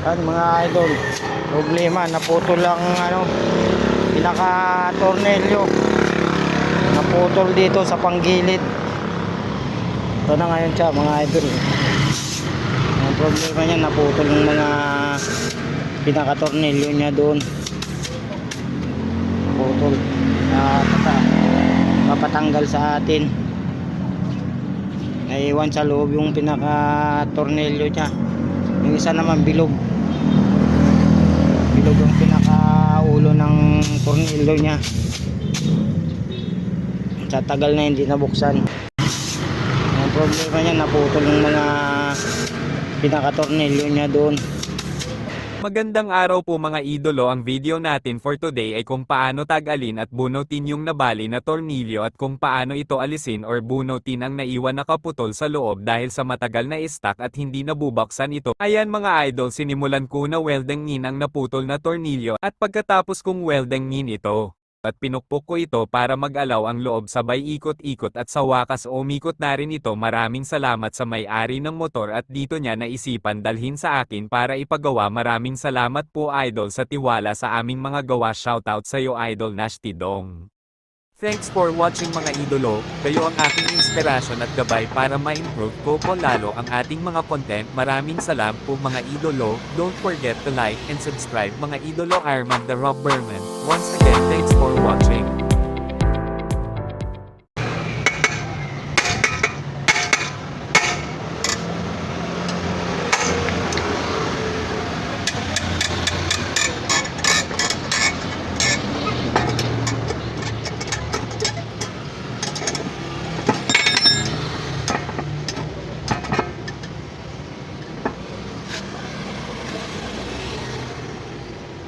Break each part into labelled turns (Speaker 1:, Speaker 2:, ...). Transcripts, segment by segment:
Speaker 1: Yan mga idol. Problema, naputol lang ano, pinaka tornilyo. Naputol dito sa panggilid. Ito na ngayon siya mga idol. Ang problema niya, naputol yung mga pinaka tornilyo niya doon. Naputol. Papatanggal sa atin. Naiwan sa loob yung pinaka tornilyo niya. Yung isa naman bilog. Bilog yung pinaka ulo ng tornilyo niya. Sa tagal na hindi nabuksan. Ang problema niya naputol yung mga pinaka tornilyo niya doon.
Speaker 2: Magandang araw po mga idolo ang video natin for today ay kung paano tag-alin at bunutin yung nabali na tornilyo at kung paano ito alisin or bunutin ang naiwan na kaputol sa loob dahil sa matagal na stock at hindi nabubaksan ito. Ayan mga idol sinimulan ko na weldingin ang naputol na tornilyo at pagkatapos kong weldingin ito. At pinukpok ko ito para mag-alaw ang loob sabay ikot-ikot at sa wakas umikot na rin ito maraming salamat sa may-ari ng motor at dito niya naisipan dalhin sa akin para ipagawa maraming salamat po idol sa tiwala sa aming mga gawa shoutout sa iyo idol Nash Tidong. Thanks for watching mga idolo, kayo ang aking inspirasyon at gabay para ma-improve ko po lalo ang ating mga content. Maraming salam po mga idolo, don't forget to like and subscribe mga idolo Arman the Rob Berman. Once again, thanks for watching.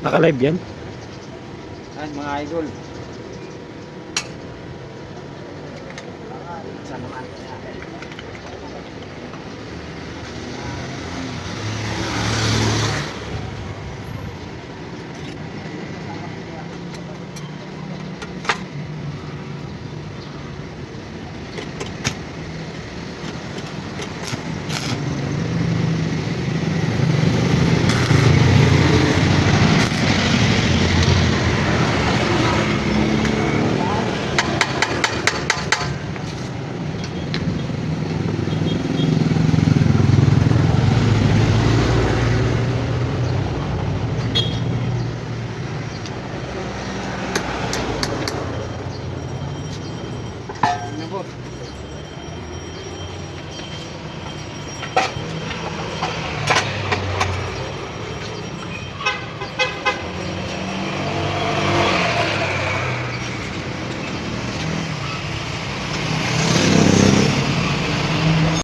Speaker 1: Naka-live yan? Yan mga idol. Sa mga idol. Europe.